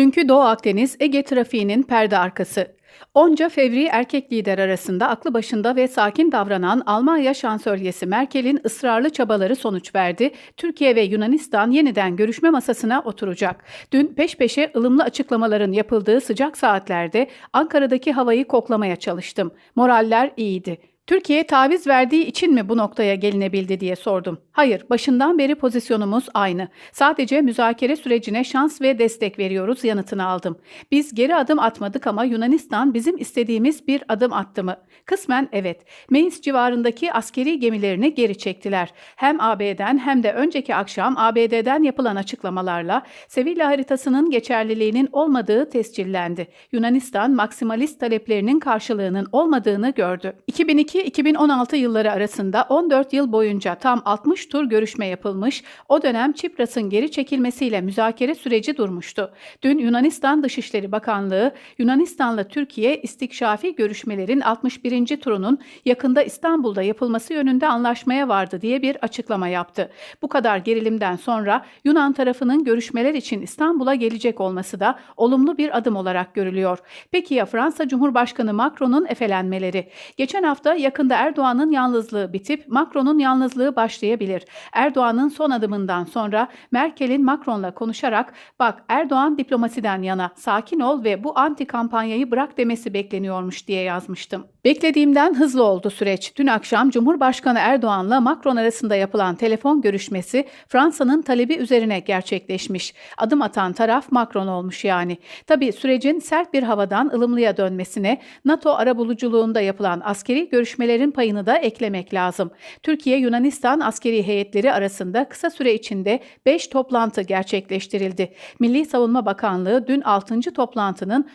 Dünkü Doğu Akdeniz Ege trafiğinin perde arkası. Onca fevri erkek lider arasında aklı başında ve sakin davranan Almanya şansölyesi Merkel'in ısrarlı çabaları sonuç verdi. Türkiye ve Yunanistan yeniden görüşme masasına oturacak. Dün peş peşe ılımlı açıklamaların yapıldığı sıcak saatlerde Ankara'daki havayı koklamaya çalıştım. Moraller iyiydi. Türkiye taviz verdiği için mi bu noktaya gelinebildi diye sordum. Hayır, başından beri pozisyonumuz aynı. Sadece müzakere sürecine şans ve destek veriyoruz yanıtını aldım. Biz geri adım atmadık ama Yunanistan bizim istediğimiz bir adım attı mı? Kısmen evet. Meis civarındaki askeri gemilerini geri çektiler. Hem AB'den hem de önceki akşam ABD'den yapılan açıklamalarla Sevilla haritasının geçerliliğinin olmadığı tescillendi. Yunanistan maksimalist taleplerinin karşılığının olmadığını gördü. 2002-2016 yılları arasında 14 yıl boyunca tam 60 tur görüşme yapılmış, o dönem Çipras'ın geri çekilmesiyle müzakere süreci durmuştu. Dün Yunanistan Dışişleri Bakanlığı, Yunanistan'la Türkiye istikşafi görüşmelerin 61. turunun yakında İstanbul'da yapılması yönünde anlaşmaya vardı diye bir açıklama yaptı. Bu kadar gerilimden sonra Yunan tarafının görüşmeler için İstanbul'a gelecek olması da olumlu bir adım olarak görülüyor. Peki ya Fransa Cumhurbaşkanı Macron'un efelenmeleri? Geçen hafta yakında Erdoğan'ın yalnızlığı bitip Macron'un yalnızlığı başlayabilir. Erdoğan'ın son adımından sonra Merkel'in Macron'la konuşarak bak Erdoğan diplomasiden yana sakin ol ve bu anti kampanyayı bırak demesi bekleniyormuş diye yazmıştım. Beklediğimden hızlı oldu süreç. Dün akşam Cumhurbaşkanı Erdoğan'la Macron arasında yapılan telefon görüşmesi Fransa'nın talebi üzerine gerçekleşmiş. Adım atan taraf Macron olmuş yani. Tabii sürecin sert bir havadan ılımlıya dönmesine NATO arabuluculuğunda yapılan askeri görüşmelerin payını da eklemek lazım. Türkiye-Yunanistan askeri heyetleri arasında kısa süre içinde 5 toplantı gerçekleştirildi. Milli Savunma Bakanlığı dün 6. toplantının